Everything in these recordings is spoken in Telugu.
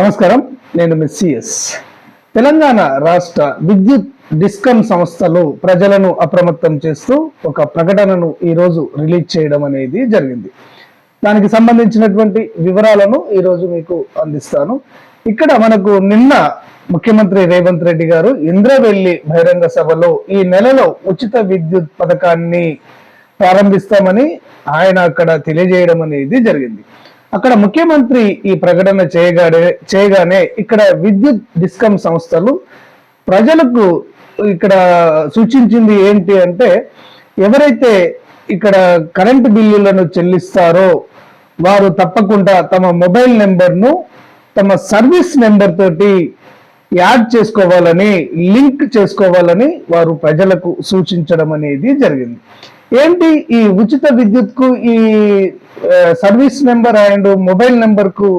నమస్కారం. నేను మిస్సిఎస్ తెలంగాణ రాష్ట్ర విద్యుత్ డిస్కమ్ సంస్థలు ప్రజలను అప్రమత్తం చేస్తూ ఒక ప్రకటనను ఈరోజు రిలీజ్ చేయడం అనేది జరిగింది. దానికి సంబంధించినటువంటి వివరాలను ఈరోజు మీకు అందిస్తాను. ఇక్కడ మనకు నిన్న ముఖ్యమంత్రి రేవంత్ రెడ్డి గారు ఇంద్రవెల్లి బహిరంగ సభలో ఈ నెలలో ఉచిత విద్యుత్ పథకాన్ని ప్రారంభిస్తామని ఆయన అక్కడ తెలియజేయడం అనేది జరిగింది. అక్కడ ముఖ్యమంత్రి ఈ ప్రకటన చేయగానే చేయగానే ఇక్కడ విద్యుత్ డిస్కమ్ సంస్థలు ప్రజలకు ఇక్కడ సూచించింది ఏంటి అంటే ఎవరైతే ఇక్కడ కరెంటు బిల్లులను చెల్లిస్తారో వారు తప్పకుండా తమ మొబైల్ నెంబర్ను తమ సర్వీస్ నెంబర్ తోటి యాడ్ చేసుకోవాలని లింక్ చేసుకోవాలని వారు ప్రజలకు సూచించడం అనేది జరిగింది. ఏంటి ఈ ఉచిత విద్యుత్కు ఈ సర్వీస్ నెంబర్ అండ్ మొబైల్ నెంబర్కు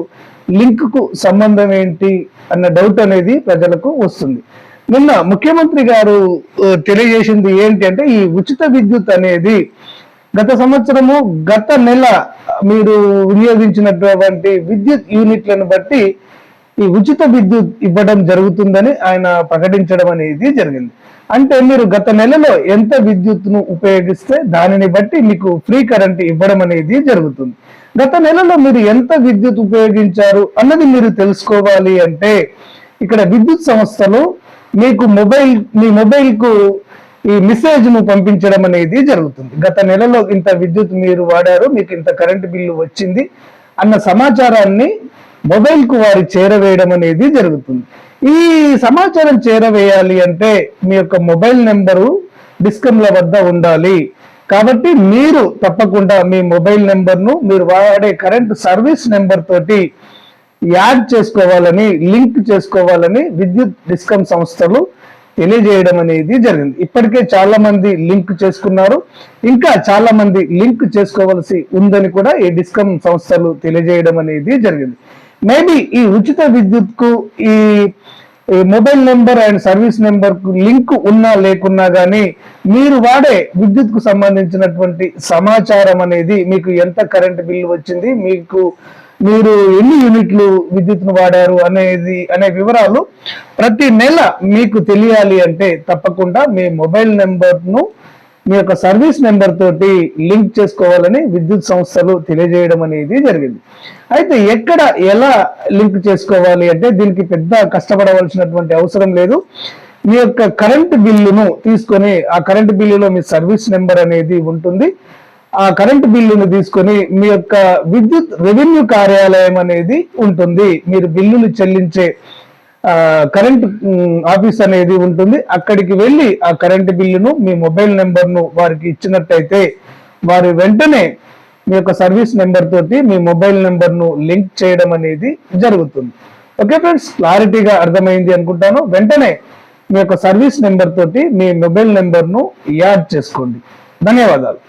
లింక్కు సంబంధం ఏంటి అన్న డౌట్ అనేది ప్రజలకు వస్తుంది. నిన్న ముఖ్యమంత్రి గారు తెలియజేసింది ఏంటి అంటే ఈ ఉచిత విద్యుత్ అనేది గత సంవత్సరము గత నెల మీరు వినియోగించినటువంటి విద్యుత్ యూనిట్లను బట్టి ఈ ఉచిత విద్యుత్ ఇవ్వడం జరుగుతుందని ఆయన ప్రకటించడం అనేది జరిగింది. అంటే మీరు గత నెలలో ఎంత విద్యుత్ను ఉపయోగిస్తే దానిని బట్టి మీకు ఫ్రీ కరెంట్ ఇవ్వడం అనేది జరుగుతుంది. గత నెలలో మీరు ఎంత విద్యుత్ ఉపయోగించారు అన్నది మీరు తెలుసుకోవాలి అంటే ఇక్కడ విద్యుత్ సంస్థలు మీకు మొబైల్ మీ మొబైల్కు ఈ మెసేజ్ను పంపించడం అనేది జరుగుతుంది. గత నెలలో ఇంత విద్యుత్ మీరు వాడారు మీకు ఇంత కరెంట్ బిల్లు వచ్చింది అన్న సమాచారాన్ని మొబైల్కు వారి చేరవేయడం అనేది జరుగుతుంది. ఈ సమాచారం చేరవేయాలి అంటే మీ యొక్క మొబైల్ నెంబరు డిస్కంల వద్ద ఉండాలి. కాబట్టి మీరు తప్పకుండా మీ మొబైల్ నెంబర్ను మీరు వాడే కరెంట్ సర్వీస్ నెంబర్ తోటి యాడ్ చేసుకోవాలని లింక్ చేసుకోవాలని విద్యుత్ డిస్కమ్ సంస్థలు తెలియజేయడం అనేది జరిగింది. ఇప్పటికే చాలా మంది లింక్ చేసుకున్నారు. ఇంకా చాలా మంది లింక్ చేసుకోవాల్సి ఉందని కూడా ఈ డిస్కమ్ సంస్థలు తెలియజేయడం అనేది జరిగింది. మేబీ ఈ ఉచిత విద్యుత్కు ఈ ఈ mobile number and service number link ఉన్నా లేకున్నా కానీ మీరు వాడే విద్యుత్కు సంబంధించినటువంటి సమాచారం అనేది మీకు ఎంత కరెంట్ బిల్లు వచ్చింది మీకు మీరు ఎన్ని యూనిట్లు విద్యుత్ను వాడారు అనేది అనే వివరాలు ప్రతి నెల మీకు తెలియాలి అంటే తప్పకుండా మీ మొబైల్ నెంబర్ను మీ యొక్క సర్వీస్ నెంబర్ తోటి లింక్ చేసుకోవాలని విద్యుత్ సంస్థలు తెలియజేయడం అనేది జరిగింది. అయితే ఎక్కడ ఎలా లింక్ చేసుకోవాలి అంటే దీనికి పెద్ద కష్టపడవలసినటువంటి అవసరం లేదు. మీ యొక్క కరెంట్ బిల్లును తీసుకొని ఆ కరెంట్ బిల్లులో మీ సర్వీస్ నెంబర్ అనేది ఉంటుంది. ఆ కరెంట్ బిల్లును తీసుకొని మీ యొక్క విద్యుత్ రెవెన్యూ కార్యాలయం అనేది ఉంటుంది. మీరు బిల్లులు చెల్లించే కరెంట్ ఆఫీస్ అనేది ఉంటుంది. అక్కడికి వెళ్ళి ఆ కరెంట్ బిల్లును మీ మొబైల్ నెంబర్ను వారికి ఇచ్చినట్టయితే వారు వెంటనే మీ యొక్క సర్వీస్ నెంబర్ తోటి మీ మొబైల్ నెంబర్ను లింక్ చేయడం అనేది జరుగుతుంది. ఓకే ఫ్రెండ్స్ క్లారిటీగా అర్థమైంది అనుకుంటాను. వెంటనే మీ యొక్క సర్వీస్ నెంబర్ తోటి మీ మొబైల్ నెంబర్ను యాడ్ చేసుకోండి. ధన్యవాదాలు.